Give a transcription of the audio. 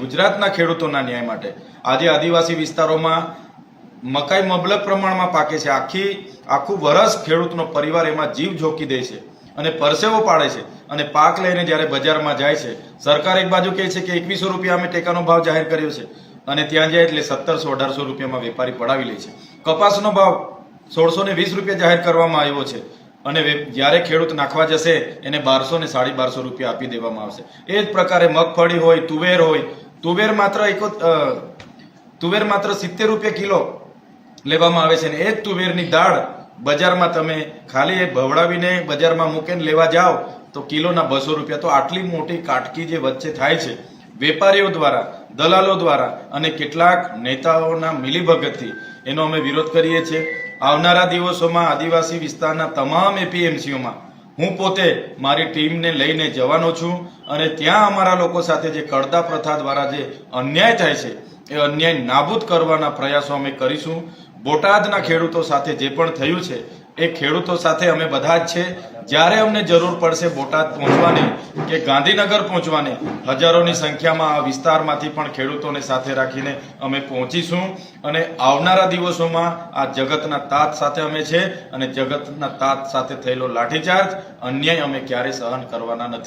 ગુજરાતના ખેડૂતોના ન્યાય માટે. આજે આદિવાસી વિસ્તારોમાં મકાઈ મબલક પ્રમાણમાં પાકે છે. આખી, આખું વરસ ખેડૂતનો પરિવાર એમાં જીવ જોકી દે છે અને પરસેવો પાડે છે અને પાક લઈને જ્યારે બજારમાં જાય છે, સરકાર એક બાજુ કહે છે કે એકવીસો રૂપિયા અમે ટેકાનો ભાવ જાહેર કર્યો છે અને ત્યાં જાય એટલે સત્તરસો, અઢારસો રૂપિયામાં વેપારી પડાવી લે છે. કપાસનો ભાવ સોળસો ને વીસ રૂપિયા જાહેર કરવામાં આવ્યો છે અને જ્યારે ખેડૂત નાખવા જશે, એને બારસો ને સાડી બારસો રૂપિયા આપી દેવામાં આવશે. એ જ પ્રકારે મગફળી હોય, તુવેર હોય તુવેર માત્ર એકો તુવેર માત્ર સિત્તેર રૂપિયા કિલો લેવામાં આવે છે ને એ જ તુવેરની દાળ બજારમાં તમે ખાલી એ ભવડાવીને બજારમાં મૂકીને લેવા જાઓ તો કિલોના બસો રૂપિયા. તો આટલી મોટી કાટકી જે વચ્ચે થાય છે, વેપારીઓ દ્વારા, દલાલો દ્વારા અને કેટલાક નેતાઓના મિલીભગતથી, એનો અમે વિરોધ કરીએ છીએ. આવનારા દિવસોમાં આદિવાસી વિસ્તારના તમામ એપીએમસીઓમાં હું પોતે મારી ટીમને લઈને જવાનો છું અને ત્યાં અમારા લોકો સાથે જે કડદા પ્રથા દ્વારા જે અન્યાય થાય છે, એ અન્યાય નાબૂદ કરવાના પ્રયાસો અમે કરીશું. બોટાદના ખેડૂતો સાથે જે પણ થયું છે એ ખેડૂતો સાથે અમે બધા જ છે. જ્યારે અમને જરૂર પડશે બોટાદ પહોંચવાની કે ગાંધીનગર પહોંચવાની, હજારોની સંખ્યામાં આ વિસ્તારમાંથી પણ ખેડૂતોને સાથે રાખીને અમે પહોંચીશું. અને આવનારા દિવસોમાં આ જગતના તાત સાથે અમે છે અને જગતના તાત સાથે થયેલો લાઠીચાર્જ અન્યાય અમે ક્યારેય સહન કરવાના નથી.